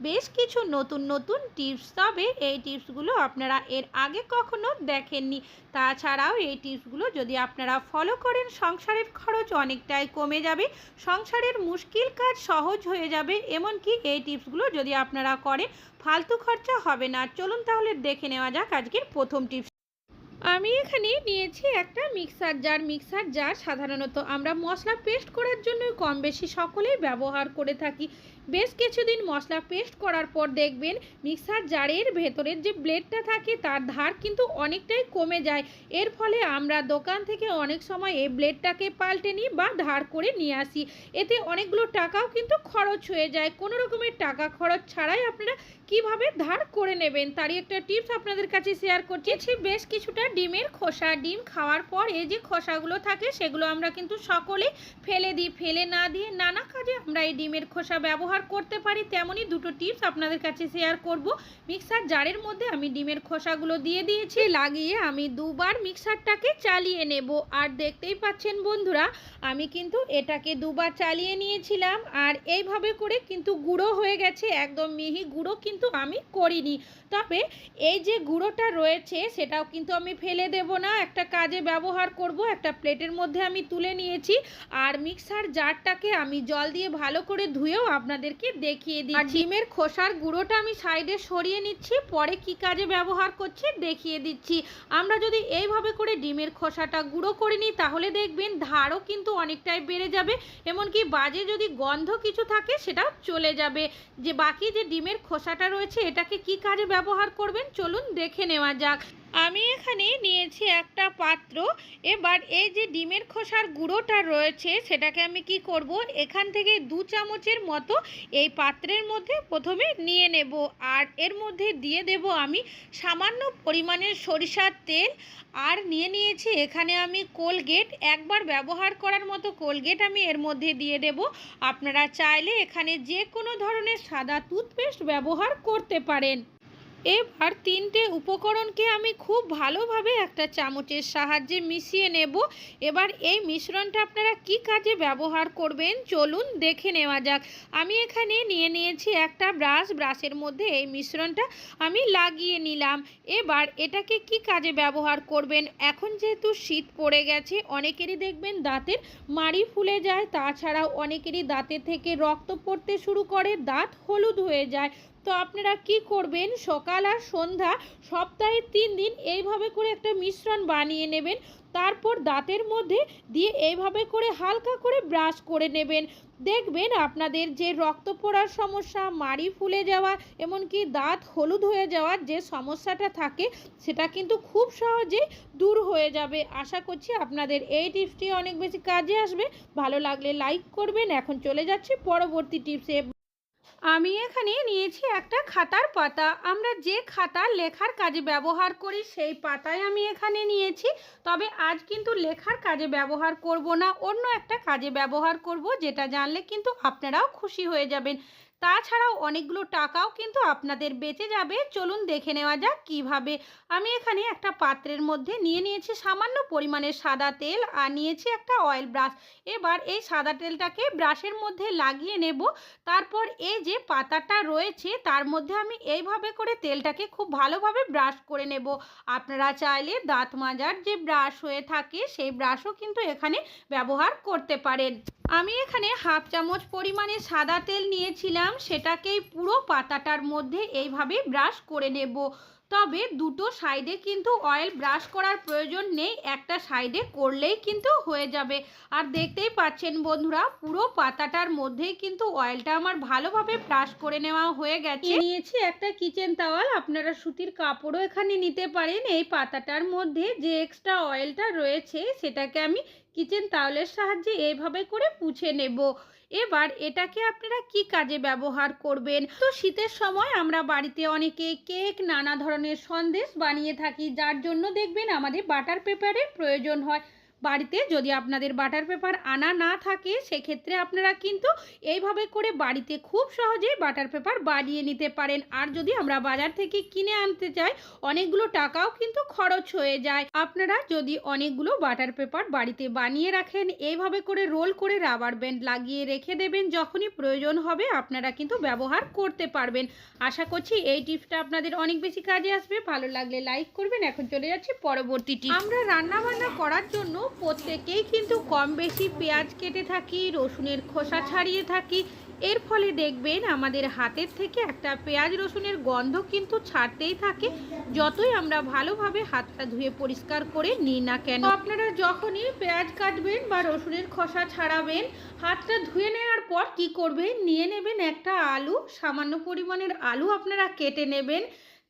বেশ কিছু নতুন নতুন টিপস। তবে এই টিপসগুলো আপনারা এর আগে কখনো দেখেননি। তাছাড়াও এই টিপসগুলো যদি আপনারা ফলো করেন, সংসারের খরচ অনেকটাই কমে যাবে, সংসারের মুশকিল কাজ সহজ হয়ে যাবে, এমনকি এই টিপসগুলো যদি আপনারা করেন, ফালতু খরচা হবে না। চলুন তাহলে দেখে নেওয়া যাক আজকের প্রথম টিপস। আমি এখানে নিয়েছি একটা মিক্সার জার। মিক্সার জার সাধারণত আমরা মশলা পেস্ট করার জন্য কম বেশি সকলেই ব্যবহার করে থাকি। বেশ কিছুদিন মশলা পেস্ট করার পর দেখবেন মিক্সার জারের ভেতরের যে ব্লেডটা থাকে তার ধার কিন্তু অনেকটাই কমে যায়। এর ফলে আমরা দোকান থেকে অনেক সময় এই ব্লেডটাকে পাল্টে নিই বা ধার করে নিয়ে আসি। এতে অনেকগুলো টাকাও কিন্তু খরচ হয়ে যায়। কোনো রকমের টাকা খরচ ছাড়াই আপনারা কীভাবে ধার করে নেবেন তারই একটা টিপস আপনাদের কাছে শেয়ার করছি। বেশ কিছুটা ডিমের খোসা। ডিম খাওয়ার পর এই যে খোসাগুলো থাকে সেগুলো আমরা কিন্তু সকলেই ফেলে দিই। ফেলে না দিয়ে নানা কাজে আমরা এই ডিমের খোসা ব্যবহার করতে পারি, তেমনই দুটো টিপস আপনাদের কাছে শেয়ার করব। মিক্সার জারের মধ্যে আমি ডিমের খোসাগুলো দিয়ে দিয়েছি, লাগিয়ে আমি দুবার মিক্সারটাকে চালিয়ে নেব। আর দেখতেই পাচ্ছেন বন্ধুরা, আমি কিন্তু এটাকে দুবার চালিয়ে নিয়েছিলাম, আর এইভাবে করে কিন্তু গুঁড়ো হয়ে গেছে, একদম মিহি গুঁড়ো কিন্তু আমি করিনি। তবে এই যে গুঁড়োটা রয়েছে, সেটাও কিন্তু আমি ফেলে দেব না, একটা কাজে ব্যবহার করব, একটা প্লেটের মধ্যে আমি তুলে নিয়েছি। আর মিক্সার জারটাকে আমি জল দিয়ে ভালো করে ধুয়েও আপনাদেরকে দেখিয়ে দিই আর ডিমের খোসার গুঁড়োটা আমি সাইডে সরিয়ে নিচ্ছি পরে কি কাজে ব্যবহার করছি দেখিয়ে দিচ্ছি। আমরা যদি এইভাবে করে ডিমের খোসাটা গুঁড়ো করে নিই তাহলে দেখবেন ধারও কিন্তু অনেকটাই বেড়ে যাবে এমনকি বাজে যদি গন্ধ কিছু থাকে সেটাও চলে যাবে। যে বাকি যে ডিমের খোসাটা রয়েছে এটাকে কি কাজে ব্যবহার করবেন? চলুন দেখে নেওয়া যাক। আমি এখানে নিয়েছি একটা পাত্র। এবার এই যে ডিমের খোসার গুঁড়োটা রয়েছে, সেটাকে আমি কি করব? এখান থেকে দু চামচের মতো এই পাত্রের মধ্যে প্রথমে নিয়ে নেব। আর এর মধ্যে দিয়ে দেব আমি সামান্য পরিমাণের সরিষার তেল। আর নিয়ে নিয়েছি এখানে আমি কোলগেট। একবার ব্যবহার করার মতো কোলগেট আমি এর মধ্যে দিয়ে দেব। আপনারা চাইলে এখানে যে কোনো ধরনের সাদা টুথপেস্ট ব্যবহার করতে পারেন। এবার তিনটে উপকরণকে আমি খুব ভালোভাবে একটা চামচের সাহায্যে মিশিয়ে নেব। এবার এই মিশ্রণটা আপনারা কি কাজে ব্যবহার করবেন? চলুন দেখে নেওয়া যাক। আমি এখানে নিয়ে নিয়েছি একটা ব্রাশ, ব্রাশের মধ্যে এই মিশ্রণটা আমি লাগিয়ে নিলাম। এবার এটাকে কি কাজে ব্যবহার করবেন? এখন যেহেতু শীত পড়ে গেছে, অনেকেরই দেখবেন দাঁতের মাড়ি ফুলে যায়, তাছাড়াও অনেকেরই দাঁতের থেকে রক্ত পড়তে শুরু করে, দাঁত হলুদ হয়ে যায়। তো আপনারা কি করবেন? সকাল আর সন্ধ্যা সপ্তাহে তিন দিন এইভাবে করে একটা মিশ্রণ বানিয়ে নেবেন। তারপর দাঁতের মধ্যে দিয়ে এইভাবে করে হালকা করে ব্রাশ করে নেবেন। দেখবেন আপনাদের যে রক্ত পড়ার সমস্যা, মাড়ি ফুলে যাওয়া, এমনকি দাঁত হলুদ হয়ে যাওয়ার যে সমস্যাটা থাকে, সেটা কিন্তু খুব সহজেই দূর হয়ে যাবে। আশা করছি আপনাদের এই টিপসটি অনেক বেশি কাজে আসবে। ভালো লাগলে লাইক করবেন। এখন চলে যাচ্ছি পরবর্তী টিপসে। আমি এখানে নিয়েছি একটা খাতার পাতা। আমরা যে খাতা লেখার কাজে ব্যবহার করি, সেই পাতায় আমি এখানে নিয়েছি। তবে আজ কিন্তু লেখার কাজে ব্যবহার করব না, অন্য একটা কাজে ব্যবহার করব, যেটা জানলে কিন্তু আপনারাও খুশি হয়ে যাবেন। তাছাড়াও অনেকগুলো টাকাও কিন্তু আপনাদের বেঁচে যাবে। চলুন দেখে নেওয়া যাক কীভাবে। আমি এখানে একটা পাত্রের মধ্যে নিয়ে নিয়েছি সামান্য পরিমাণের সাদা তেল আর নিয়েছি একটা অয়েল ব্রাশ এবার এই সাদা তেলটাকে ব্রাশের মধ্যে লাগিয়ে নেব। তারপর এই যে পাতাটা রয়েছে, তার মধ্যে আমি এইভাবে করে তেলটাকে খুব ভালোভাবে ব্রাশ করে নেব। আপনারা চাইলে দাঁত মাজার যে ব্রাশ হয়ে থাকে, সেই ব্রাশও কিন্তু এখানে ব্যবহার করতে পারেন। আমি এখানে হাফ চামচ পরিমাণে সাদা তেল নিয়েছিলাম, সেটাকেই পুরো পাতাটার মধ্যে এইভাবে ব্রাশ করে নেব। তবে দুটো সাইডে কিন্তু অয়েল ব্রাশ করার প্রয়োজন নেই, একটা সাইডে করলেই কিন্তু হয়ে যাবে। আর দেখতেই পাচ্ছেন বন্ধুরা, পুরো পাতাটার মধ্যেই কিন্তু অয়েলটা আমার ভালোভাবে ব্রাশ করে নেওয়া হয়ে গেছে। নিয়েছি একটা কিচেন তাওয়াল আপনারা সুতির কাপড়ও এখানে নিতে পারেন। এই পাতাটার মধ্যে যে এক্সট্রা অয়েলটা রয়েছে, সেটাকে আমি কিচেন তাওয়ালের সাহায্যে এইভাবে করে পুছে নেব। এবার এটাকে আপনারা কি কাজে ব্যবহার করবেন? তো শীতের সময় আমরা বাড়িতে অনেকে কেক, নানা ধরনের সন্দেশ বানিয়ে থাকি, যার জন্য দেখবেন আমাদের বাটার পেপারের প্রয়োজন হয়। বাড়িতে যদি আপনাদের বাটার পেপার আনা না থাকে, সেক্ষেত্রে আপনারা কিন্তু এইভাবে করে বাড়িতে খুব সহজেই বাটার পেপার বানিয়ে নিতে পারেন। আর যদি আমরা বাজার থেকে কিনে আনতে চাই, অনেকগুলো টাকাও কিন্তু খরচ হয়ে যায়। আপনারা যদি অনেকগুলো বাটার পেপার বাড়িতে বানিয়ে রাখেন, এইভাবে করে রোল করে রাবার ব্যান্ড লাগিয়ে রেখে দেবেন। যখনই প্রয়োজন হবে, আপনারা কিন্তু ব্যবহার করতে পারবেন। আশা করছি এই টিপসটা আপনাদের অনেক বেশি কাজে আসবে। ভালো লাগলে লাইক করবেন। এখন চলে যাচ্ছি পরবর্তী টিপ। আমরা রান্না বান্না করার জন্য প্রত্যেকেই কিন্তু কম বেশি পেঁয়াজ কেটে থাকি, রসুনের খোসা ছাড়িয়ে থাকি। এর ফলে দেখবেন আমাদের হাতের থেকে একটা পেঁয়াজ রসুনের গন্ধ কিন্তু ছাড়তেই থাকে। যতই আমরা ভালোভাবে হাতটা ধুয়ে পরিষ্কার করে নিই না কেন, আপনারা যখনই পেঁয়াজ কাটবেন বা রসুনের খোসা ছাড়াবেন, হাতটা ধুয়ে নেওয়ার পর কি করবেন? নিয়ে নেবেন একটা আলু, সামান্য পরিমাণের আলু আপনারা কেটে নেবেন।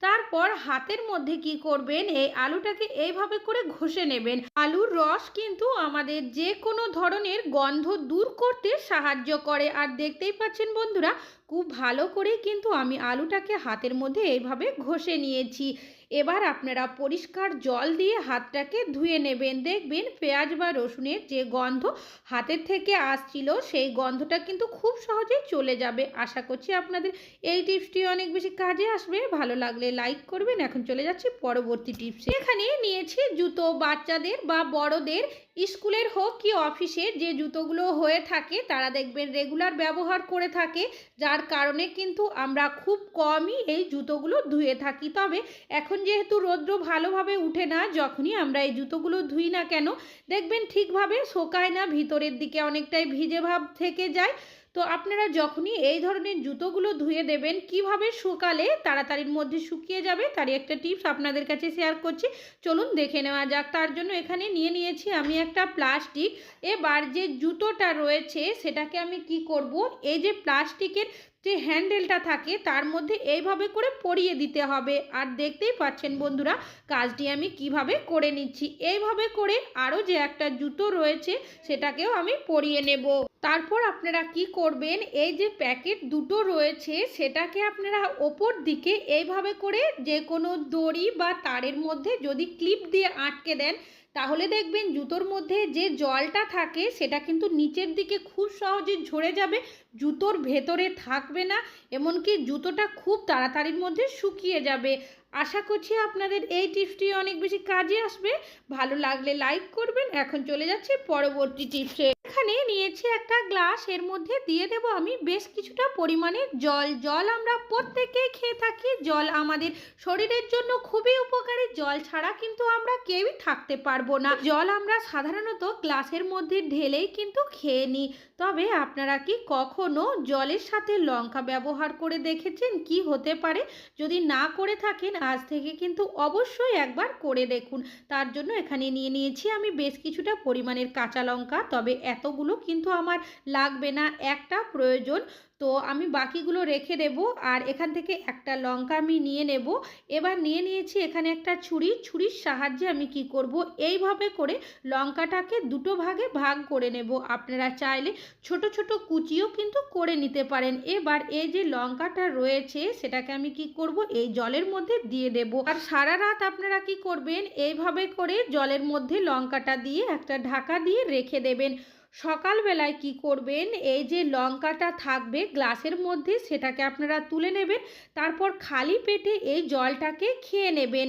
তারপর হাতের মধ্যে কি করবেন? এই আলুটাকে এইভাবে করে ঘষে নেবেন। আলুর রস কিন্তু আমাদের যে কোনো ধরনের গন্ধ দূর করতে সাহায্য করে। আর দেখতেই পাচ্ছেন বন্ধুরা, খুব ভালো করে কিন্তু আমি আলুটাকে হাতের মধ্যে এইভাবে ঘষে নিয়েছি। এবার আপনারা পরিষ্কার জল দিয়ে হাতটাকে ধুয়ে নেবেন। দেখবেন পেঁয়াজ বা রসুনের যে গন্ধ হাতের থেকে আসছিল, সেই গন্ধটা কিন্তু খুব সহজেই চলে যাবে। আশা করছি আপনাদের এই টিপসটি অনেক বেশি কাজে আসবে। ভালো লাগলে লাইক করবেন। এখন চলে যাচ্ছি পরবর্তী টিপস। এখানে নিয়েছি জুতো। বাচ্চাদের বা বড়দের স্কুলের হোক কি অফিসের যে জুতোগুলো হয়ে থাকে, তারা দেখবেন রেগুলার ব্যবহার করে থাকে। যার কারণে কিন্তু আমরা খুব কমই এই জুতোগুলো ধুয়ে থাকি। তবে এখন যেহেতু রৌদ্র ভালোভাবে উঠে না, যখনই আমরা এই জুতোগুলো ধুই না কেন, দেখবেন ঠিকভাবে শোকায় না, ভিতরের দিকে অনেকটাই ভিজে ভাব থেকে যায়। তো আপনারা যখনই এই ধরনের জুতোগুলো ধুয়ে দেবেন, কীভাবে শুকালে তাড়াতাড়ির মধ্যে শুকিয়ে যাবে, তারই একটা টিপস আপনাদের কাছে শেয়ার করছি। চলুন দেখে নেওয়া যাক। তার জন্য এখানে নিয়ে নিয়েছি আমি একটা প্লাস্টিক। এবার যে জুতোটা রয়েছে, সেটাকে আমি কি করব? এই যে প্লাস্টিকের যে হ্যান্ডেলটা থাকে তার মধ্যে এইভাবে করে পরিয়ে দিতে হবে। আর দেখতেই পাচ্ছেন বন্ধুরা, কাজটি আমি কীভাবে করে নিচ্ছি। এইভাবে করে আরও যে একটা জুতো রয়েছে সেটাকেও আমি পরিয়ে নেব। তারপর আপনারা কি করবেন, এই যে প্যাকেট দুটো রয়েছে সেটাকে আপনারা ওপর দিকে এইভাবে করে যে কোনো দড়ি বা তারের মধ্যে যদি ক্লিপ দিয়ে আটকে দেন তাহলে দেখবেন জুতোর মধ্যে যে জলটা থাকে সেটা কিন্তু নিচের দিকে খুব সহজে ঝরে যাবে, জুতোর ভেতরে থাকবে না, এমনকি জুতোটা খুব তাড়াতাড়ির মধ্যে শুকিয়ে যাবে। আশা করছি আপনাদের এই টিপসটি অনেক বেশি কাজে আসবে। ভালো লাগলে লাইক করবেন। এখন চলে যাচ্ছে পরবর্তী টিপসে। এখানে নিয়েছি একটা গ্লাস, এর মধ্যে দিয়ে দেব আমি বেশ কিছুটা পরিমাণে জল। জল আমরা প্রত্যেকেই খেয়ে থাকি। জল আমাদের শরীরের জন্য খুবই উপকারী। জল ছাড়া কিন্তু আমরা কেউই থাকতে পারব না। জল আমরা সাধারণত গ্লাসের মধ্যে ঢেলেই কিন্তু খেয়ে নিই। তবে আপনারা কি কখনো জলের সাথে লঙ্কা ব্যবহার করে দেখেছেন? কি হতে পারে? যদি না করে থাকেন, আজ থেকে কিন্তু অবশ্যই একবার করে দেখুন। তার জন্য এখানে নিয়ে নিয়েছি আমি বেশ কিছুটা পরিমাণের কাঁচা লঙ্কা। তবে এতগুলো কিন্তু আমার লাগবে না একটা প্রয়োজন। তো আমি বাকিগুলো রেখে দেব আর এখান থেকে একটা লঙ্কা আমি নিয়ে নেব। এবার নিয়ে নিয়েছি এখানে একটা ছুরি। ছুরির সাহায্যে আমি কি করব? এইভাবে করে লঙ্কাটাকে দুটো ভাগে ভাগ করে নেব। আপনারা চাইলে ছোট ছোট কুচিও কিন্তু করে নিতে পারেন। এবার এই যে লঙ্কাটা রয়েছে সেটাকে আমি কি করব? এই জলের মধ্যে দিয়ে দেব। আর সারা রাত আপনারা কি করবেন? এইভাবে করে জলের মধ্যে লঙ্কাটা দিয়ে একটা ঢাকা দিয়ে রেখে দেবেন। সকালবেলায় কি করবেন? এই যে লঙ্কাটা থাকবে গ্লাসের মধ্যে, সেটাকে আপনারা তুলে নেবেন, তারপর খালি পেটে এই জলটাকে খেয়ে নেবেন।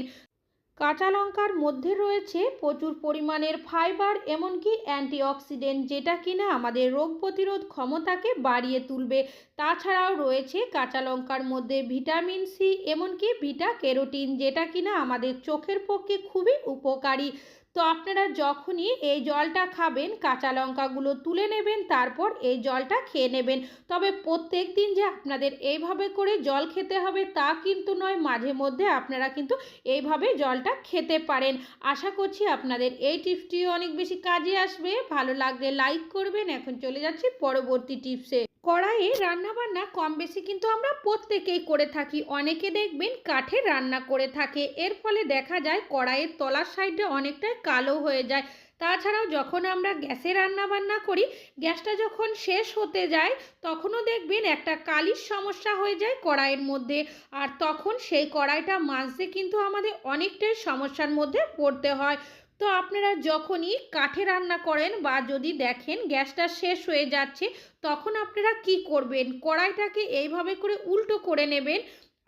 কাঁচা লঙ্কার মধ্যে রয়েছে প্রচুর পরিমাণের ফাইবার, এমনকি অ্যান্টিঅক্সিডেন্ট, যেটা কিনা আমাদের রোগ প্রতিরোধ ক্ষমতাকে বাড়িয়ে তুলবে। তাছাড়াও রয়েছে কাঁচা লঙ্কার মধ্যে ভিটামিন সি, এমনকি ভিটা ক্যারোটিন, যেটা কিনা আমাদের চোখের পক্ষে খুবই উপকারী। তো আপনারা যখনই এই জলটা খাবেন, কাঁচা লঙ্কাগুলো তুলে নেবেন, তারপর এই জলটা খেয়ে নেবেন। তবে প্রত্যেক দিন যে আপনাদের এইভাবে করে জল খেতে হবে তা কিন্তু নয়, মাঝে মধ্যে আপনারা কিন্তু এইভাবে জলটা খেতে পারেন। আশা করছি আপনাদের এই টিপসটিও অনেক বেশি কাজে আসবে। ভালো লাগলে লাইক করবেন। এখন চলে যাচ্ছি পরবর্তী টিপসে। কড়াইয়ে রান্নাবান্না কম বেশি কিন্তু আমরা প্রত্যেকেই করে থাকি। অনেকে দেখবেন কাঠে রান্না করে থাকে। এর ফলে দেখা যায় কড়াইয়ের তলার সাইডে অনেকটাই কালো হয়ে যায়। তাছাড়াও যখন আমরা গ্যাসে রান্না বান্না করি, গ্যাসটা যখন শেষ হতে যায়, তখনও দেখবেন একটা কালির সমস্যা হয়ে যায় কড়াইয়ের মধ্যে। আর তখন সেই কড়াইটা মাজতে কিন্তু আমাদের অনেকটাই সমস্যার মধ্যে পড়তে হয়। তো আপনারা যখনই কাঠে রান্না করেন বা যদি দেখেন গ্যাসটা শেষ হয়ে যাচ্ছে, তখন আপনারা কি করবেন? কড়াইটাকে এইভাবে করে উল্টো করে নেবেন।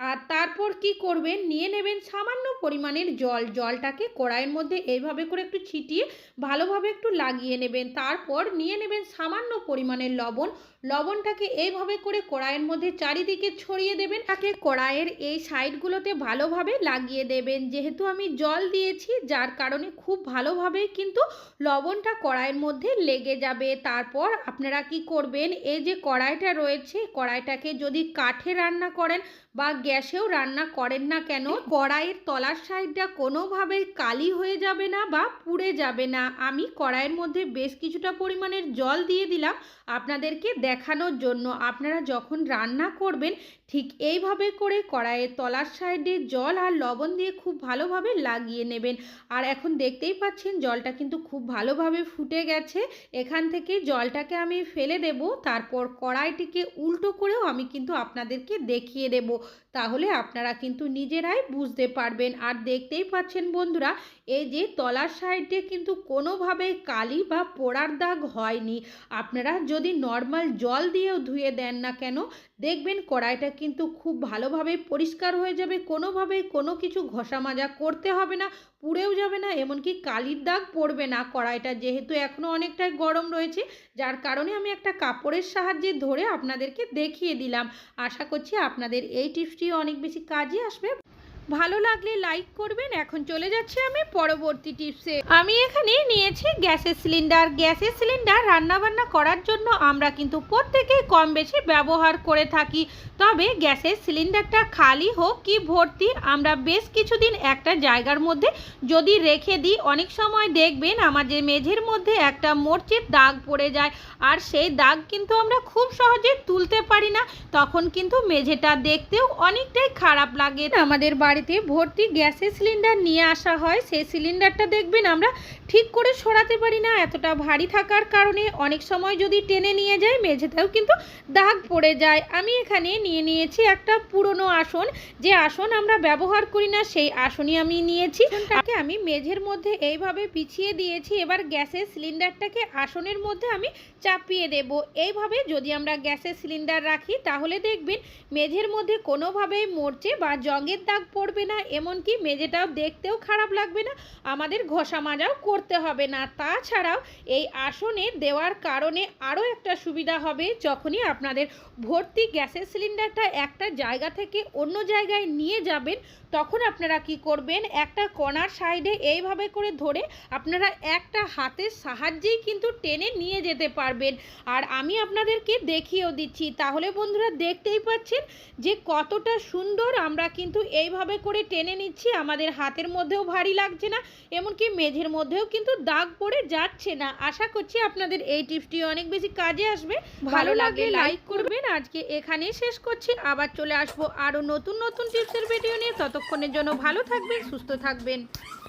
আর তারপর কি করবেন? নিয়ে নেবেন সামান্য পরিমাণের জল। জলটাকে কড়াইয়ের মধ্যে এইভাবে করে একটু ছিটিয়ে ভালোভাবে একটু লাগিয়ে নেবেন। তারপর নিয়ে নেবেন সামান্য পরিমাণের লবণ। লবণটাকে এইভাবে করে কড়াইয়ের মধ্যে চারিদিকে ছড়িয়ে দেবেন। তাকে কড়াইয়ের এই সাইডগুলোতে ভালোভাবে লাগিয়ে দেবেন। যেহেতু আমি জল দিয়েছি, যার কারণে খুব ভালোভাবে কিন্তু লবণটা কড়াইয়ের মধ্যে লেগে যাবে। তারপর আপনারা কি করবেন? এই যে কড়াইটা রয়েছে, কড়াইটাকে যদি কাঠে রান্না করেন বা গ্যাসেও রান্না করেন না কেন? কড়াইয়ের তলার সাইডটা কোনোভাবেই কালি হয়ে যাবে না বা পুড়ে যাবে না। আমি কড়াইয়ের মধ্যে বেশ কিছুটা পরিমাণের জল দিয়ে দিলাম আপনাদেরকে দেখানোর জন্য। আপনারা যখন রান্না করবেন, ঠিক এইভাবে করে কড়াইয়ের তলার সাইডে জল আর লবণ দিয়ে খুব ভালোভাবে লাগিয়ে নেবেন। আর এখন দেখতেই পাচ্ছেন, জলটা কিন্তু খুব ভালোভাবে ফুটে গেছে। এখান থেকে জলটাকে আমি ফেলে দেব। তারপর কড়াইটিকে উল্টো করেও আমি কিন্তু আপনাদেরকে দেখিয়ে দেব। তাহলে আপনারা কিন্তু নিজেরাই বুঝতে পারবেন। আর দেখতেই পাচ্ছেন বন্ধুরা, এই যে তলার সাইডে কিন্তু কোনোভাবেই কালি বা পোড়ার দাগ হয়নি। আপনারা যদি নর্মাল জল দিয়েও ধুয়ে দেন না কেন, দেখবেন কড়াইটা কিন্তু খুব ভালোভাবে পরিষ্কার হয়ে যাবে। কোনোভাবেই কোনো কিছু ঘষা মাজা করতে হবে না, পুড়েও যাবে না, এমনকি কালির দাগ পড়বে না কড়াইটা, যেহেতু এখনও অনেকটাই গরম রয়েছে। যার কারণে আমি একটা কাপড়ের সাহায্যে ধরে আপনাদেরকে দেখিয়ে দিলাম। আশা করছি আপনাদের এই টিপসটিও অনেক বেশি কাজে আসবে। ভালো লাগলে লাইক করবেন। এখন চলে যাচ্ছি আমি পরবর্তী টিপসে। আমি এখানে নিয়েছি গ্যাসের সিলিন্ডার। গ্যাসের সিলিন্ডার রান্নাবান্না করার জন্য আমরা কিন্তু প্রত্যেকেই কম বেশি ব্যবহার করে থাকি। তবে গ্যাসের সিলিন্ডারটা খালি হোক কি ভর্তি, আমরা বেশ কিছুদিন একটা জায়গার মধ্যে যদি রেখে দিই, অনেক সময় দেখবেন আমাদের মেঝের মধ্যে একটা মরচের দাগ পড়ে যায় আর সেই দাগ কিন্তু আমরা খুব সহজে তুলতে পারি না। তখন কিন্তু মেঝেটা দেখতেও অনেকটাই খারাপ লাগে। আমাদের বাড়িতে ভর্তি গ্যাসের সিলিন্ডার নিয়ে আসা হয়। সেই সিলিন্ডারটা দেখবেন আমরা ঠিক করে সরাতে পারি না। এতটা ভারী থাকার কারণে অনেক সময় যদি টেনে নিয়ে যায় মেঝেতেও কিন্তু দাগ পড়ে যায়। আমি এখানে নিয়ে নিয়েছি একটা পুরনো আসন। যে আসন আমরা ব্যবহার করি না সেই আসনই আমি নিয়েছি। তাকে আমি মেঝের মধ্যে এইভাবে পিছিয়ে দিয়েছি। এবার গ্যাসের সিলিন্ডারটাকে আসনের মধ্যে আমি চাপিয়ে দেব। এইভাবে যদি আমরা গ্যাসের সিলিন্ডার রাখি তাহলে দেখবেন মেঝের মধ্যে কোনোভাবেই মরচে বা জঙ্গের দাগ পড়বে না, এমনকি মেঝেটাও দেখতেও খারাপ লাগবে না, আমাদের ঘষা মাজাও করতে হবে না। তাছাড়াও এই আসনে দেওয়ার কারণে আরও একটা সুবিধা হবে, যখনই আপনাদের ভর্তি গ্যাসের সিলিন্ডারটা একটা জায়গা থেকে অন্য জায়গায় নিয়ে যাবেন, তখন আপনারা কি করবেন, একটা কণার সাইডে এইভাবে করে ধরে আপনারা একটা হাতের সাহায্যেই কিন্তু টেনে নিয়ে যেতে পারবেন। আর আমি আপনাদেরকে দেখিয়েও দিচ্ছি, তাহলে বন্ধুরা দেখতেই পাচ্ছেন যে কতটা সুন্দর আমরা কিন্তু এইভাবে করে টেনে নিচ্ছি আমাদের হাতের মধ্যেও ভারী লাগছে না এমনকি মেঝের মধ্যেও কিন্তু দাগ পড়ে যাচ্ছে না। আশা করছি আপনাদের এই টিপসটি অনেক বেশি কাজে আসবে। ভালো লাগলে লাইক করবেন। আজকে এখানে শেষ করছি। আবার চলে আসব আরও নতুন নতুন টিপসের ভিডিও নিয়ে। ততক্ষণের জন্য ভালো থাকবেন সুস্থ থাকবেন।